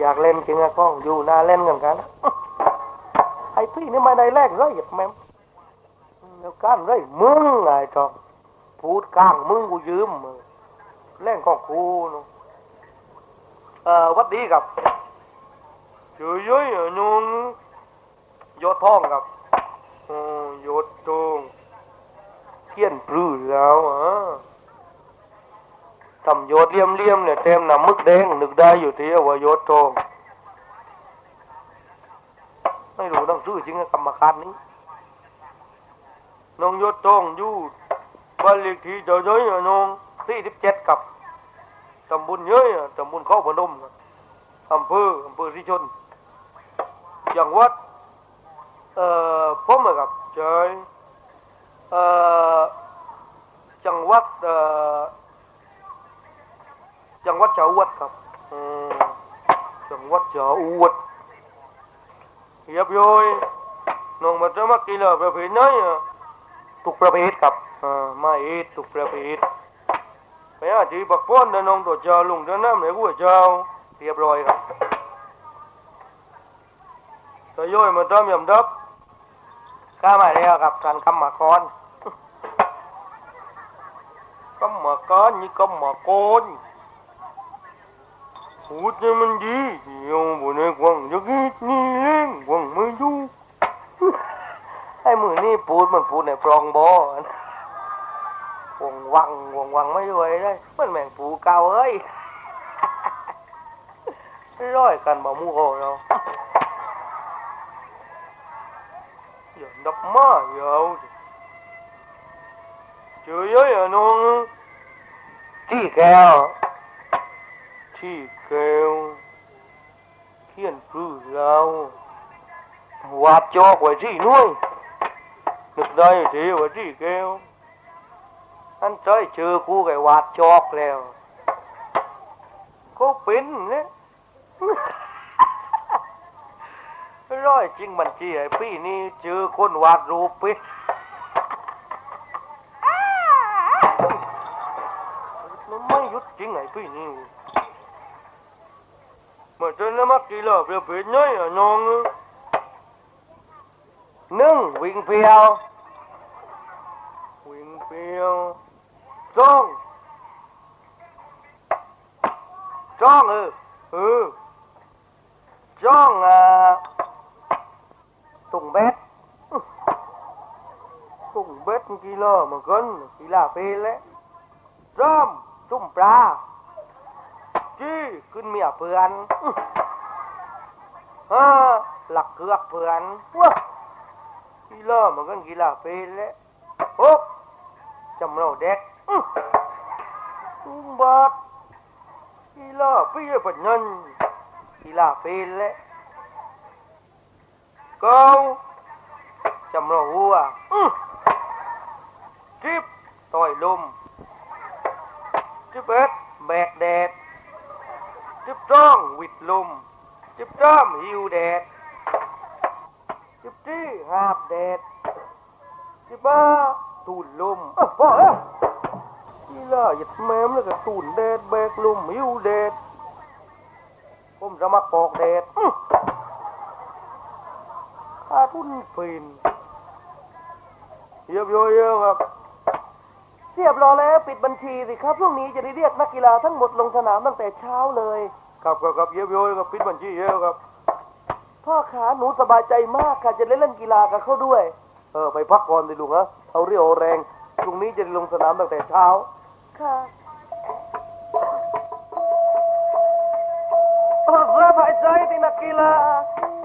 อยากเล่นจริงอะก้องอยู่นาเล่นกันกันไอ้พี่นี่ไม่ได้แลกไรหยับแม่มแล้วก้ารไรมึงไอ้จองพูดกลางมึงกูยืมมึงเล่นของกูเนะเออวัดดีครับเฉยเย้ยนุงยอดทองครับอ๋อยอดทองเขียนปลื้แล้วอะ ทำยอดเลี่ยมเลี่ยมๆเนี่ยเต็มน้ำมึกแดงนึกได้อยู่ที่ว่ายอดทองไม่รู้ต้องชื่อจริงกับกรรมการนี้น้องยศทองอยู่บ้านเลขที่เจ้าเย้ยอะน้องสี่สิบเจ็ดกับตำบลเย้ยอะตำบลเข้าพนมครับอำเภออำเภอสิชนจังหวัดเอ่อผมอะครับเจ้ยเอ่อจังหวัดเอ่อจังห วัดชาววัดครับอืมจังหวัดชาววัดเรียบร้อยน้องมาจะมากีฬาประเภทไหนอะทุกประเภทครับอ่ามาเอดทุกประเภทไปอาจีบักป้อนนะน้องตัวเจ้าลุงเดินน้ำไหนกูเจ้าเรียบร้อยครับตัวย่อยมาทำยำดับข้ามาแล้วครับท่านกรรมกรกรรมกรนี่กรรมกรพูดให้มันดีเดี๋ยวบน ในกวางจะกิดนี่เล่งกวางไม่ดูไอ้มือนี่พูดมันพูดในปรองบอวงวังวงวังไม่รวยเลยมันแม่งปูเก่าเอ้ยร้อยกันบ่มูโหเราอย่าดับมาเยาวเจอเยอะอย่าน้องที่แก้วที่เกลวเขียนปลื้อเรา วาดจอกไว้ที่นุ่ยนึกได้ทีว่าที่เกลวอันใจเจอกูไก่วาดจอกแล้วก็เป็นเนี่ยร้อยจริงมันจีไอ้พี่นี่เจอคนวาดรูปปิมันไม่ยุดจริงไอ้พี่นี่ mà trên nó mắc kỳ lợp là phía nhây ở non nâng quyền phiêu quyền phiêu tròn tròn ừ ừ หนึ่งวิ่งเปรียว วิ่งเปรียวจ้องจ้องเออเออจ้องอะตุ่งเบ็ดตุ่งเบ็ดกี่โลเหมือนกันกี่ลาเปนแลยจ้อมจุ่มปลาจี้ขึ้นเมียเพื่อนเออหลักเกือกเพื่อนว้า กีฬามันกันกีฬาเป็นแล้วโอ๊บจำเราเด็กอื้อตุ้มบาดกีฬาพี่เป็นเงินกีฬาเป็นแล้วเก้าจำเราหัวอื้อจิบต่อยลมจิบเอ็ดแบกแดดจิบจ้องวิดลมจิบจ้อมหิวแดด จิบจี้หาบแดดจิบบ้าตูนลมอ้าพ่อเอ้านี่ล่ะหยัดแมมแล้วก็ตูนแดดแบกลมหิวแดดผมจะมาปอกแดดข้าทุนฟินเยียบโยเยอะครับเรียบร้อยแล้วปิดบัญชีสิครับพรุ่งนี้จะได้เรียกนักกีฬาทั้งหมดลงสนามตั้งแต่เช้าเลย ครับครับครับเยียบโยครับปิดบัญชีเยอะครับ พ่อขาหนูสบายใจมากค่ะจะได้เล่นกีฬากับเขาด้วย เออไปพักก่อนสิลุงฮะเอาเรี่ยวเอาแรงพรุ่งนี้จะได้ลงสนามตั้งแต่เช้า ค่ะสบายใจที่นักกีฬาเข้า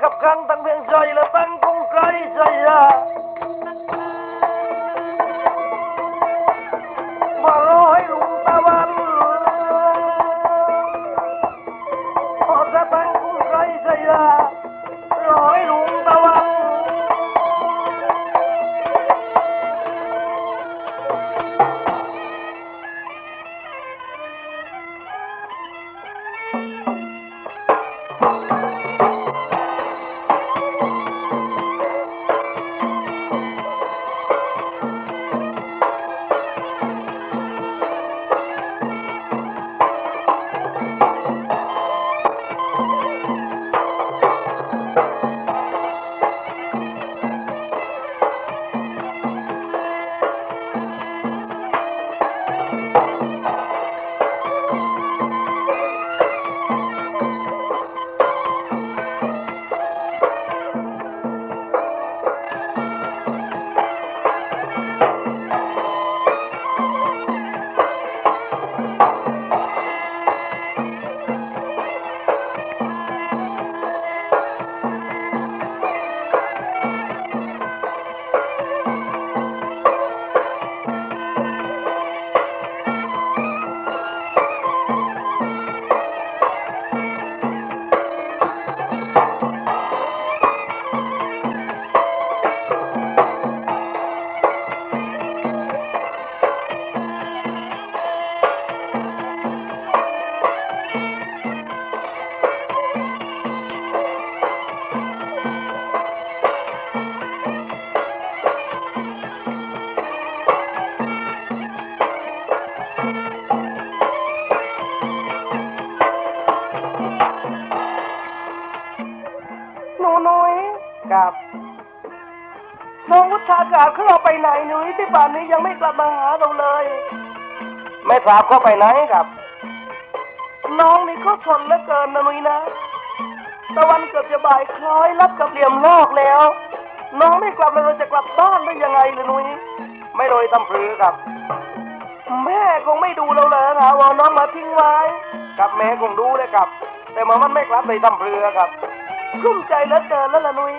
กกีฬาขับขันตั้งเพียงใจและตั้งกงไกรใจยา ป่านนี้ยังไม่กลับมาหาเราเลย ไม่ทราบเขาไปไหนครับ น้องนี่เขาทนเหลือเกินนะหนุ้ยนะ ตะวันเกือบจะบ่ายคล้อยรับกับเหลี่ยมโลกแล้ว น้องไม่กลับแล้วเราจะกลับบ้านได้ยังไงล่ะหนุ้ยไม่โดยตำพรือครับ แม่คงไม่ดูเราเลยครับว่าน้องมาทิ้งไว้กับแม่คงดูเลยครับ แต่มามันไม่กลับเลยตำเพลือครับกลุ้มใจเหลือเกินแล้วล่ะนุ้ย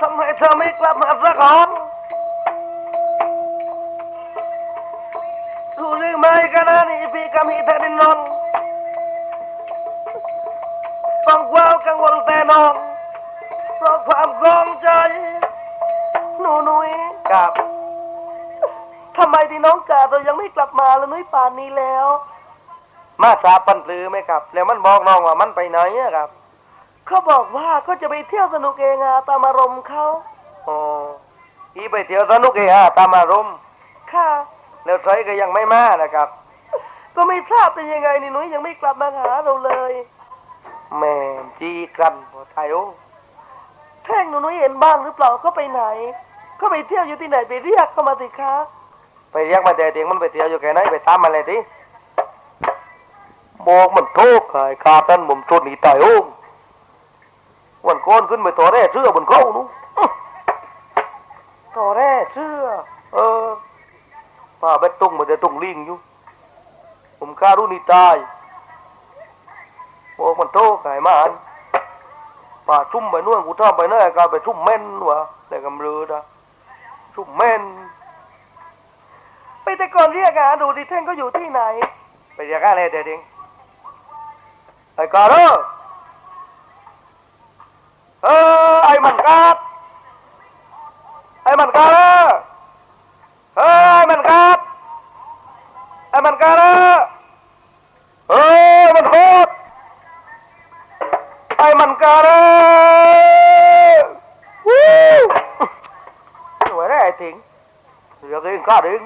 ทำไมเธอไม่กลับมาสักคนรู้หรือไม่กันนะนี่พี่ก็มีแต่ดินนอนต้องความกังวลแต่นองเพราะความกองใจหนูนุ้ยกับทำไมที่น้องกาเรายังไม่กลับมาละนุ้ยป่านนี้แล้ว มาทราปันปลือไหมครับ แล้วมันบอกน้องว่ามันไปไหนอะครับ เขาบอกว่าก็จะไปเที่ยวสนุกเองอะตามอารมณ์เขาอ๋ออีไปเที่ยวสนุกเองอะตามอารมณ์ ค่ะ แล้วใครก็ยังไม่มานะครับ ก็ไม่ทราบเป็นยังไงนี่นุ้ยยังไม่กลับมาหาเราเลยแม่จีกันพอไทยโอแท่งหนูนุ้ยเห็นบ้างหรือเปล่าเขาไปไหนเขาไปเที่ยวอยู่ที่ไหนไปเรียกเขามาสิคะ ไปเรียกมาแต่เด็กมันไปเที่ยวอยู่แค่ไหนไปตามมาเลยดิบอกมันโทษขายคาตันผมชนหนีตายโอ้ง วันก้อนขึ้นไปต่อแร่เชื่อบนเขาหนูอื้อต่อแร่เชื่อ เออป้าเบ็ดตุ้งมันจะตุ้งลิงอยู่ ผมฆ่ารู้นี่ตายบอกมันโทษขายมาอันป่าชุ่มไปนู่นกูชอบไปนั่นก็ไปชุ่มเม่นวะแต่กำเรือนะชุ่มเม่น ไปแต่ก่อนเรียกหาดูดิแท่งก็อยู่ที่ไหน ไปเรียกอะไรเด็ดเองไอ้กาเรอ เออไอ้มันกัดไอ้มันกัดเออไอ้มันกัดไอ้มันกัดเฮ้ยมันโคตรไอ้มันกัดวู้สวยนะไอ้ถิงเรื่องเองคาดิ้ง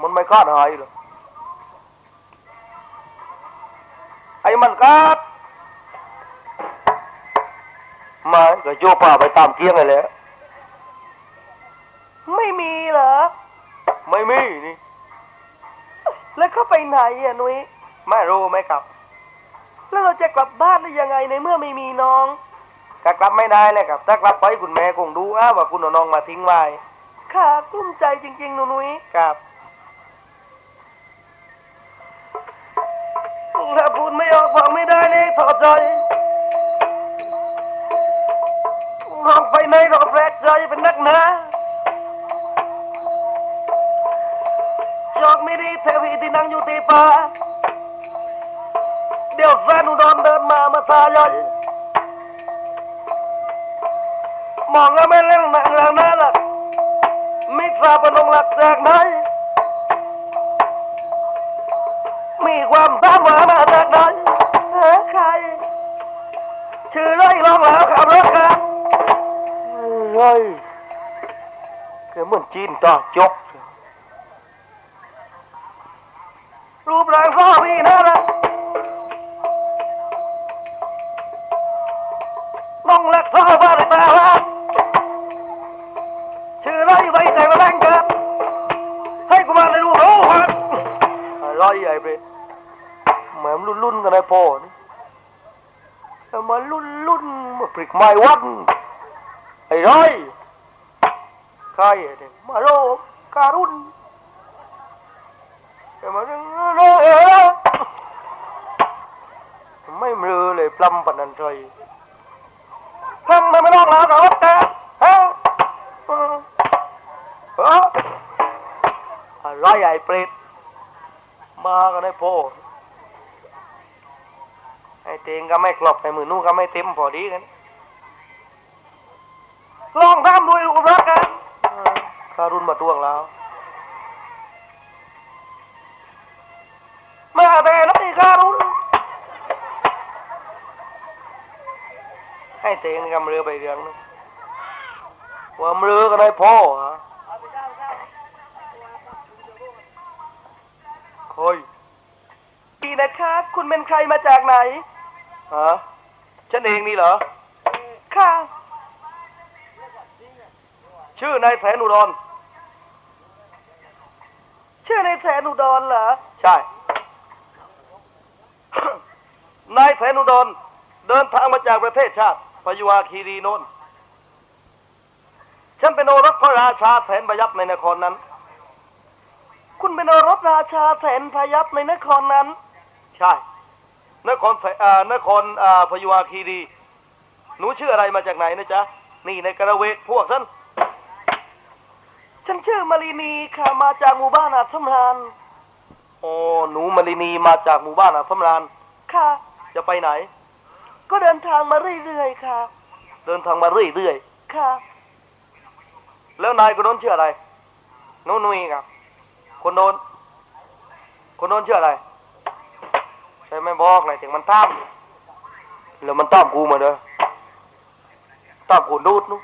มันไม่คาดหายหรอกไอ้มันกัด มาก็โยป่าไปตามเกียงไงแหละไม่มีเหรอ ไม่มีนี่ แล้วเขาไปไหนอะนุ้ยไม่รู้ไหมครับ แล้วเราจะกลับบ้านได้ยังไงในเมื่อไม่มีน้องก็กลับไม่ได้เลยครับถ้ากลับไปคุณแม่คงดูอ้าว่าคุณเอาน้องมาทิ้งไว้ค่ะกลุ้มใจจริงๆหนูนุ้ยครับถ้าพูดไม่ออกฟังไม่ได้เลยถอดใจ น้องไปไหนก็แปลกใจเป็นนักหนาจอกไม่ดีเทวีที่นั่งอยู่ที่ป่าเดี๋ยวแฟนอุดรเดินมามาทายอยมองแล้วไม่เล่นหนังแล้วนะล่ะไม่ทราบว่าน้องหลักจากไหนมีความตามหามา จีนตาจก รูปร่างข้อพี่น่ารักน้องหลักท่อบ้านตาลาชื่อไรไว้ใจมาแรงเกิดให้กูมาในรูปรู้ครับอะไรไอ้เบรดแหมมรุ่นรุ่นกันไอ้พ่อนี่แต่มารุ่นรุ่นมาปริกไม้วัดไอ้ร้อยใครไอ้เด็กมาโรการุณแต่มาเรื่องโรเออไม่ ลำปนันใจทำไมไม่น้องแล้วกับรถแกฮะเออเอออะไรไอ้เปรตมากันไอ้พ่อไอ้เตงก็ไม่กลบไอ้มือนู้ก็ไม่เต็มพอดีกันลองทำดูรูปรักกันการุณมาทวง เตงกำเรือไปเรืองนึงว่าเรือกันไอ้พ่อฮะคอยดีนะคะคุณเป็นใครมาจากไหนฮะฉันเองนี่เหรอ ค่ะ ชื่อนายแสนอุดรชื่อในแสนอุดรเหรอ ใช่ นายแสนอุดรเดินทางมาจากประเทศชาติ พยุวาคีรีโนนฉันเป็นโอรสพระราชาแสนประยับในนครนั้น คุณเป็นโอรสราชาแสนพยับในนครนั้น ใช่ นครแสอ่านครอ่าพยุวาคีรี หนูชื่ออะไรมาจากไหนนะจ๊ะ นี่ในกระเวกพวกฉันฉันชื่อมารินีค่ะ มาจากหมู่บ้านอาจสำรานโอ้หนูมารินีมาจากหมู่บ้านอัสมรานค่ะ จะไปไหน ก็เดินทางมาเรื่อยๆค่ะ เดินทางมาเรื่อยค่ะ ๆ แล้วนายคนโน้นชื่ออะไรหนูนุยครับ คนโน้น คนโน้นชื่ออะไรใช่ไม่บอกเลยถึงมันตามแล้วมันตามกูมาเด้อตามคนโน้นนู้น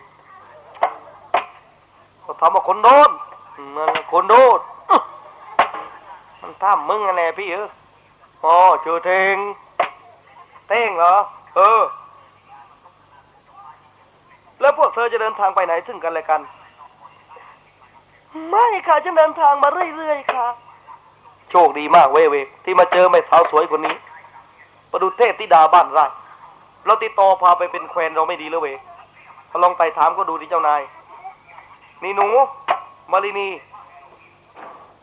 เขาทำว่าคนโน้นอืมนั่นแหละคนโน้นอื้อมันตามมึงอะไรพี่เอออ๋อเจอเทงเต้งเหรอ เออ แล้วพวกเธอจะเดินทางไปไหนซึ่งกันและกัน ไม่ค่ะฉันเดินทางมาเรื่อยๆค่ะ โชคดีมากเว้ยเวยที่มาเจอแม่สาวสวยคนนี้ ประดุเทพธิดาบ้านไร่เราติดต่อพาไปเป็นแควนเราไม่ดีเลยเวยลองไต่ถามก็ดูดิเจ้านาย นี่หนู มารินี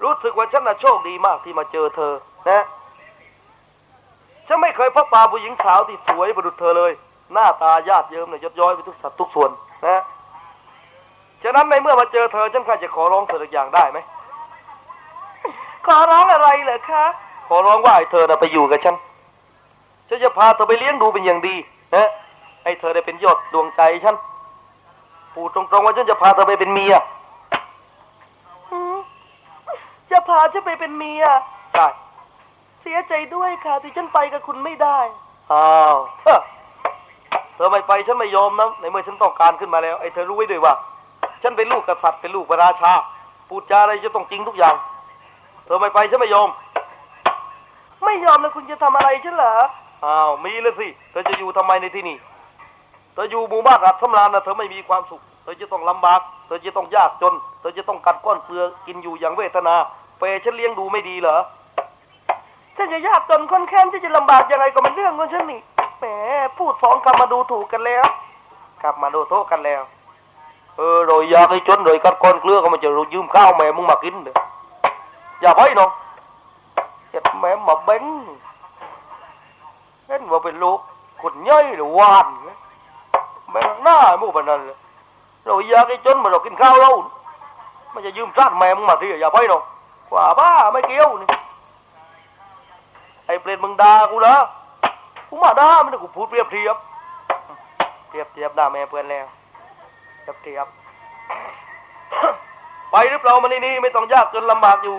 รู้สึกว่าฉันน่ะโชคดีมากที่มาเจอเธอนะ ฉันไม่เคยพบปาผู้หญิงสาวที่สวยประดุจเธอเลย หน้าตาญาติเยิ้มเนี่ยยดย้อยไปทุกสัดทุกส่วนนะฉะนั้นในเมื่อมาเจอเธอฉันก็จะขอร้องเธอสักอย่างได้ไหมขอร้องอะไรเหรอคะ ขอร้องว่าให้เธอน่ะไปอยู่กับฉัน ฉันจะพาเธอไปเลี้ยงดูเป็นอย่างดีนะให้เธอได้เป็นยอดดวงใจฉันพูดตรงๆว่าฉันจะพาเธอไปเป็นเมียหืมจะพาฉันไปเป็นเมียใช่ เสียใจด้วยค่ะ ที่ฉันไปกับคุณไม่ได้ อ้าวเฮ้อเธอไม่ไปฉันไม่ยอมนะในเมื่อฉันต้องการขึ้นมาแล้วไอ้เธอรู้ไว้ด้วยว่า ฉันเป็นลูกกษัตริย์เป็นลูกพระราชาพูดจาอะไรจะต้องจริงทุกอย่าง เธอไม่ไปฉันไม่ยอมไม่ยอมแล้วคุณจะทำอะไรฉันเหรอ อ้าวมีเลยสิเธอจะอยู่ทำไมในที่นี่เธออยู่หมู่บ้านอัดสำราญนะเธอไม่มีความสุข เธอจะต้องลำบาก เธอจะต้องยากจน เธอจะต้องกัดก้อนเกลือกินอยู่อย่างเวทนาเปรฉันเลี้ยงดูไม่ดีเหรอ ฉันจะยากจนคนแค้นที่จะลำบากยังไงก็เป็นเรื่องของฉันนี่แหมพูดสองคำมาดูถูกกันแล้วกลับมาโดโทษกันแล้ว เออโรยยากให้จนโดยกัดก้อนเกลือก็มันจะยืมข้าวแม่มึงมากินเด้ออย่าไปน้องเจ็ดแม่มาเบ้งเห็นว่าเป็นลูกคนย่อยหรือวานแม่หน้ามู่บันนั้นเลยโรยยากให้จนมาเรากินข้าวเรามันจะยืมซาดแม่มึงมาทีอย่าไปน้อกว่าบ้าไม่เกี่ยวนี่ เปรตมึงด่ากูเหรอกูมาด่ามันกูพูดเปรียบเทียบเทียบเทียบด่าแม่เพื่อนแล้วเทียบเทียบไปหรือเปล่ามันนี่นี่ไม่ต้องยากจนลำบากอยู่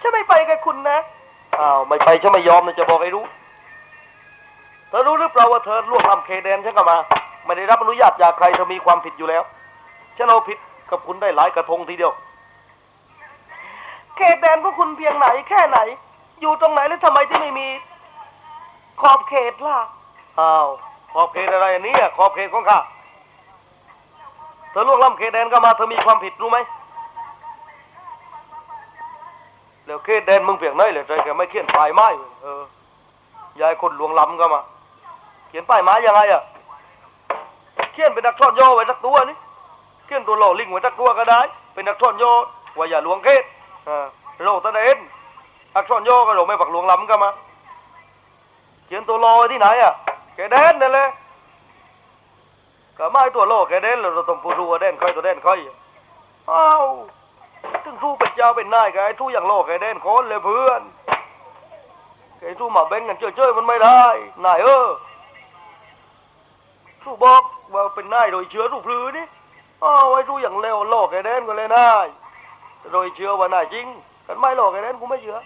ฉันไม่ไปกับคุณนะอ้าวไม่ไปฉันไม่ยอมนะจะบอกให้รู้เธอรู้หรือเปล่าว่าเธอล่วงล้ำเขตแดนฉันก็มาไม่ได้รับอนุญาตจากใครเธอมีความผิดอยู่แล้วฉันเอาผิดกับคุณได้หลายกระทงทีเดียว เขตแดนพวกคุณเพียงไหนแค่ไหน อยู่ตรงไหนแล้วทำไมที่ไม่มี ขอบเขตล่ะ อ้าวขอบเขตอะไรอันนี้อะขอบเขตของข้าเธอล่วงล้ำเขตแดนก็มาเธอมีความผิดรู้ไหมแล้วเขตแดนมึงเพียงไหนเลยใจแกไม่เขียนป้ายไม้เออยายคนหลวงล้ำก็มา เขียนป้ายไม้ยังไงอะเขียนเป็นนักท่อนโยไว้สักตัวนี่เขียนตัวโลลิงไว้สักตัวก็ได้ เป็นนักท่อนโยว่าอย่าหลวงเขตอ่าโลตะเดน นักท่อนโยก็โลไม่ปักหลวงล้ำก็มาเขียนตัวโลไว้ที่ไหนอะแกเด่นนั่นแหละก็ไม่ตัวโลแกเด่นเราต้องพูดรู้ว่าเด่นใครตัวเด่นครอ้าวถึงสู้เป็นเจ้าเป็นนายแกไอ้ทู้อย่างโลแกเด่นคนเลยเพื่อนแกไอ้ทู้มาเบ่งกันเจ้ยๆมันไม่ได้นายเออทู้บอกว่าเป็นนายโดยเชื้อทู้พลือนี่อ้าวไอ้ทู้อย่างเลวโลแกเด่นก็เลยนายโดยเชื้อว่านายจริงกันไม่โลแกเด่นกูไม่เชื่อ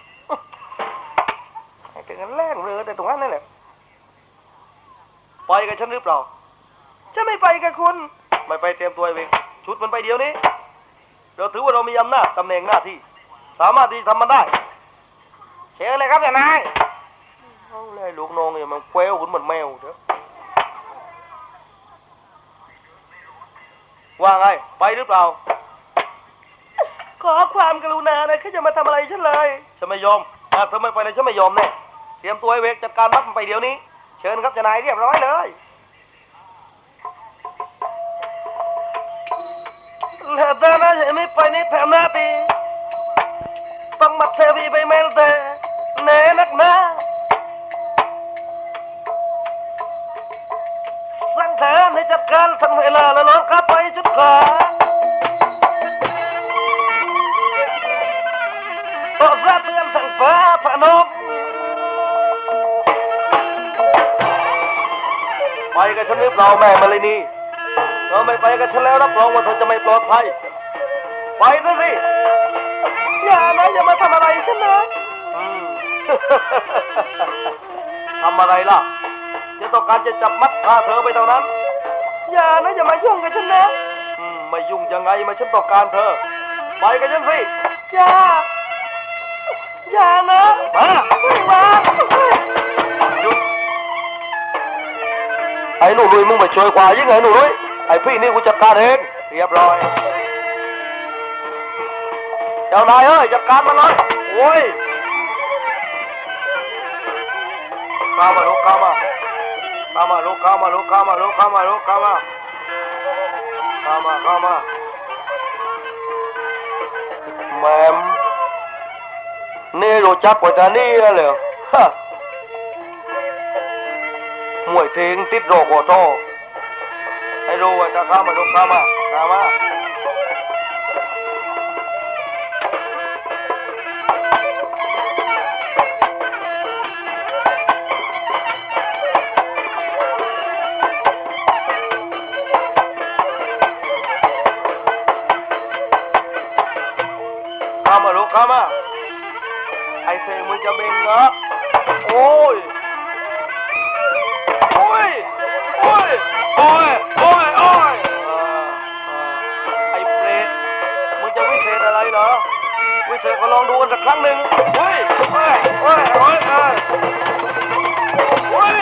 ไอ้ถึงกันแรงเลยแต่ตรงนั้นนั่นแหละไปกับฉันหรือเปล่าฉันไม่ไปกับคุณ ไม่ไปเตรียมตัวเองชุดมันไปเดียวนี้เราถือว่าเรามีอำนาจตำแหน่งหน้าที่ สามารถที่ทำมันได้เชิญเลยครับเจ้านายเอาเลยลูกน้องเนี่ยมันแควหุ่นเหมือนแมวเถอะว่าไง ไปหรือเปล่า ขอความกรุณานะเขาจะมาทำอะไรฉันเลยฉันไม่ยอมถ้าเธอไม่ไปเลยฉันไม่ยอมแน่ เตรียมตัวให้เวกจัดการมัดมันไปเดี๋ยวนี้ เชิญครับเจ้านายเรียบร้อยเลยแล้วแต่นะฉันไม่ไปในแถวหน้าตีต้องมาเทวีไปเมลแต่แน่นักหนาสั่งแทนให้จัดการทันเวลาแล้วรถกลับไปชุดขาโปรดทราบเตือนสั่งฟ้าพนมไปกับฉันหรือเปล่าแม่มาเลยนี่เธอไม่ไปกับฉันแล้วรับรองว่าเธอจะไม่ปลอดภัย ไปซะสิอย่านะอย่ามาทำอะไรฉันนะอืมทำอะไรล่ะจะต้องการจะจับมัดพาเธอไปเท่านั้น อย่านะอย่ามายุ่งกับฉันนะอืมไม่ยุ่งยังไงมาฉันต้องการเธอ ไปกับฉันสิอย่า อย่านะมา ไม่มาหยุด ไอ้หนูลุยมึงไปช่วยกว่ายิ่งไงหนูลุยไอ้พี่นี่กูจัดการเองเรียบร้อย เจ้านายเอ้ยจัดการมันเลยโอ้ยเข้ามาลูกเข้ามาเข้ามาลูกเข้ามาลูกเข้ามาลูกเข้ามาลูกเข้ามาเข้ามาเข้ามาแหม มนี่รู้จักกว่าจานี่แล้วเหรอฮะมวยเทงติดโเหรอ โอ้ย โอ้ย โอ้ย โอ้ย โอ้ย โอ้ยไอ้เปรตมึงจะวิเศษเหรอ วิเศษก็ลองดูกันสักครั้งหนึ่งเฮ้ยเฮ้ยเฮ้ยเฮ้ยเฮ้ย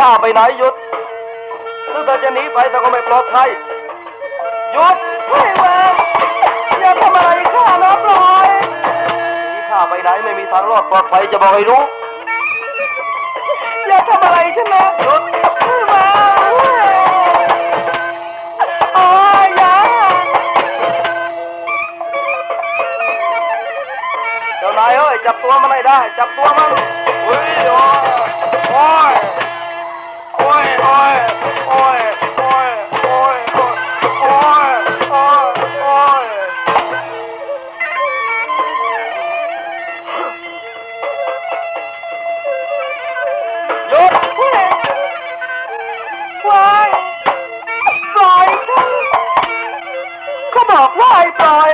ข้าไปไหนหยุดซึ่งถ้าจะหนีไปแต่ก็ไม่ปลอดภัยหยุดไม่ว่าอย่าทำอะไรข้านะปล่อยหนีข้าไปไหนไม่มีทางรอดปลอดภัยจะบอกให้รู้ อย่าทำอะไรฉันนะหยุดไม่ว่าโอ้ยอย่าเจ้านายเอ้ยจับตัวมันให้ได้ จับตัวมันเฮ้ยโอ้ย บอกว่าให้ปล่อย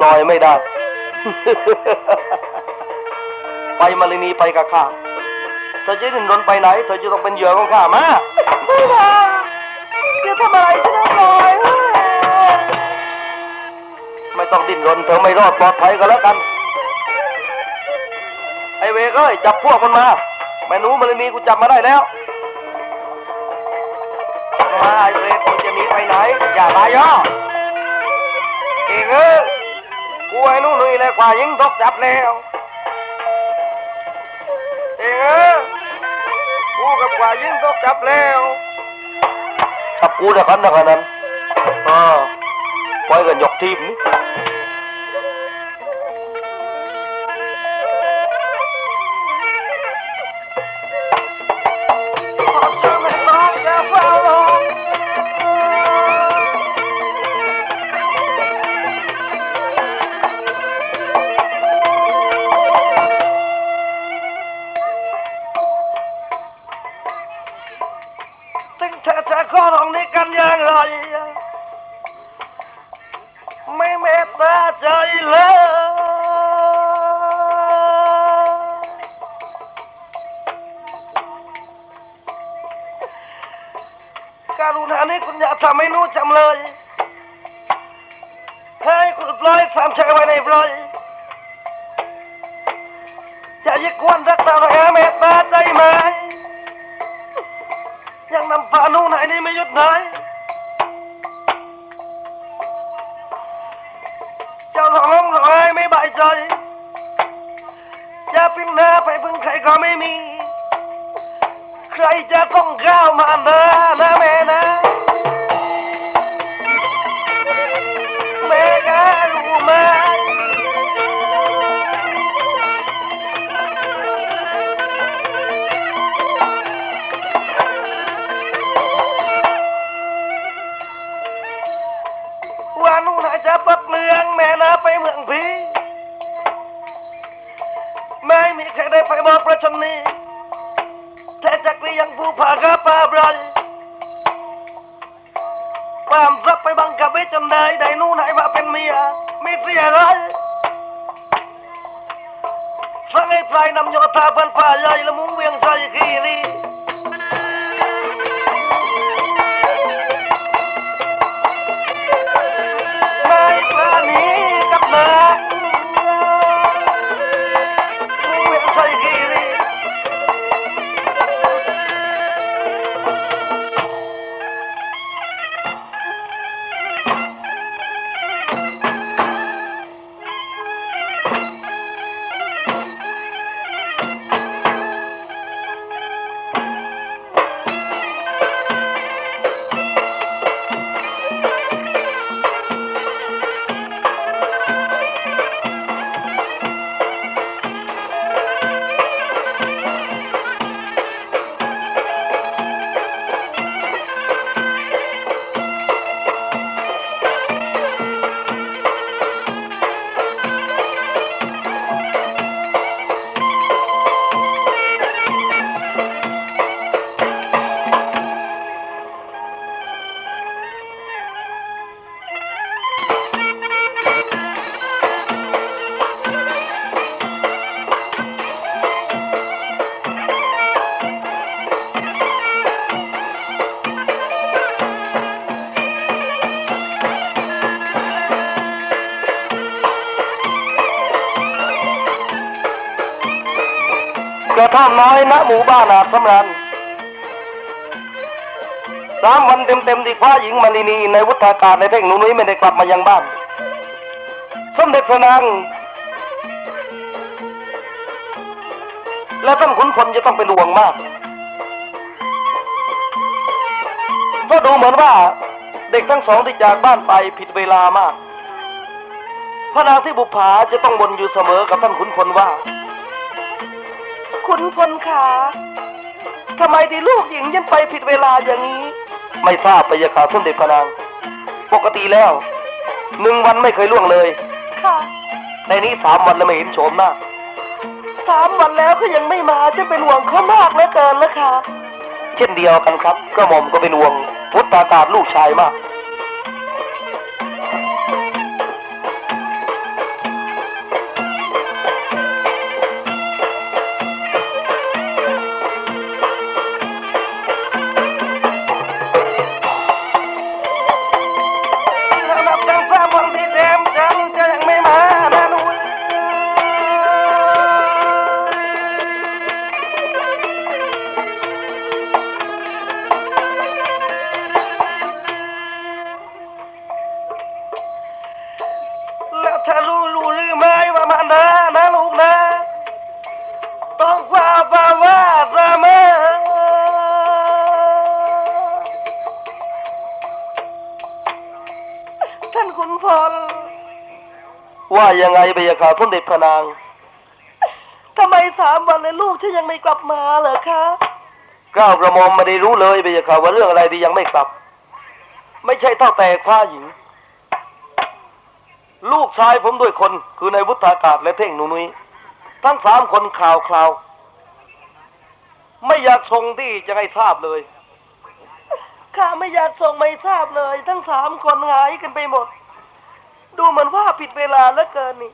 ปล่อยไม่ได้ ไปมาลินีไปกับข้า เธอจะดิ้นรนไปไหน เธอจะต้องเป็นเหยื่อของข้ามาไม่ว่าอย่าทำอะไรฉันนะปล่อยไม่ต้องดิ้นรนเธอไม่รอดปลอดภัยก็แล้วกัน ไอเวกเอ้ยจับพวกมันมาแม่หนูมาลินีกูจับมาได้แล้วมาไอเวกกูจะหนีไปไหน อย่าลายย่อเองเอ้ยกูไอ้หนู่นนี่แหละกว่ายิงตกจับแล้ว จับแล้วจับกูเดี๋ยวกันเดี๋ยวกันนั้นเออปล่อยกันยกทีมนี่ จะยึดควรรักษาแห่เมตตาใจไหม ยังนำพานูไหนนี่ไม่หยุดไหนเจ้าร้องร้องไม่บายใจจะปิ้นหน้าไปพึ่งใครก็ไม่มี ใครจะต้องก้าวมาเดินนะแม่นะ ไม่ได้ไปบอประชันนี้แต่จักรียังผู้พากาปาบรอยความรักไปบังคับไว้จนได้ได้นู่นไหนว่าเป็นเมียไม่เสียไรฟังให้ปลายนำโยธาบันป่าใหญ่ละมุงเวียงใจขีรี หมู่บ้านอาจสำรันสามวันเต็มๆที่คว้าหญิงมานีนีในวุฒากาศในเพ่งหนูนุ้ยไม่ได้กลับมายังบ้าน สมเด็จพระนางและท่านขุนพลจะต้องเป็นห่วงมากเพราะดูเหมือนว่าเด็กทั้งสองที่จากบ้านไปผิดเวลามาก พระนางที่บุปผาจะต้องบ่นอยู่เสมอกับท่านขุนพลว่า ขุนพลขาทำไมที่ลูกหญิงยังไปผิดเวลาอย่างนี้ ไม่ทราบไปยาขาสมเด็จพระนาง ปกติแล้วหนึ่งวันไม่เคยล่วงเลย ค่ะ ในนี้สามวันแล้วไม่เห็นโฉมหน้าสามวันแล้วก็ยังไม่มาจะเป็นห่วงเขามากเหลือเกินแล้วค่ะเช่นเดียวกันครับกระหม่อมก็เป็นห่วงพุทธากาศลูกชายมาก ยังไงไปยาข่าวสมเด็จพระนางทำไมสามวันเลยลูกที่ยังไม่กลับมาเหรอคะก้าวกระหมอมไม่ได้รู้เลยไปยาข่าวว่าเรื่องอะไรที่ยังไม่กลับ ไม่ใช่เท่าแต่คว้าหญิง ลูกชายผมด้วยคนคือในายวุฒากาศและเท่งหนูนุ้ยทั้งสามคนข่าวคราว ไม่อยากส่งที่จะให้ทราบเลยข้าไม่อยากส่งไม่ทราบเลย ทั้งสามคนหายกันไปหมด ดูเหมือนว่าผิดเวลาเหลือเกินนี่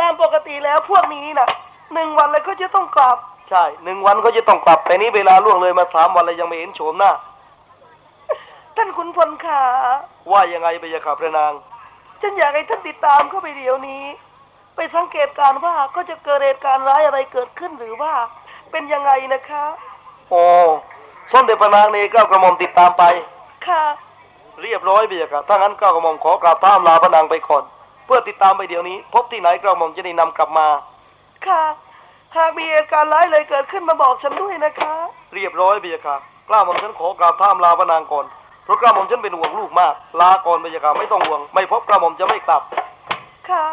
ตามปกติแล้วพวกนี้นะหนึ่งวันแล้วก็จะต้องกลับ ใช่หนึ่งวันก็จะต้องกลับ แต่นี้เวลาล่วงเลยมาสามวันแล้วยังไม่เห็นโฉมหน้า ท่านขุนพลขาว่ายังไงไปยาข่าวพระนาง ฉันอยากให้ท่านติดตามเข้าไปเดี๋ยวนี้ ไปสังเกตการณ์ว่าก็จะเกิดเหตุการณ์ร้ายอะไรเกิดขึ้นหรือว่า เป็นยังไงนะคะ โอ้ส้มเด็จพระนางนี่ก้าวกระหม่อมติดตามไป ค่ะ เรียบร้อยไปอะครับถ้างั้นก้าวกระหม่อมขอกราบตามลาพระนางไปก่อน เพื่อติดตามไปเดี๋ยวนี้ พบที่ไหนกระหม่อมจะได้นำกลับมา ค่ะ หากมีเหตุการณ์ร้ายอะไรเกิดขึ้นมาบอกฉันด้วยนะคะ เรียบร้อยไปอะครับกล้าหม่อมฉันขอกราบตามลาพระนางก่อนเพราะกล้าหม่อมฉันเป็นห่วงลูกมาก ลาก่อนไปอะครับไม่ต้องห่วง ไม่พบกล้าหม่อมจะไม่กลับ ค่ะ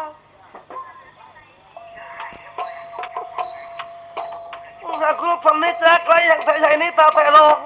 หากรู้ผมนี่แจ๊กไรอย่างแต่ใหญ่นี่ตาแต่ลง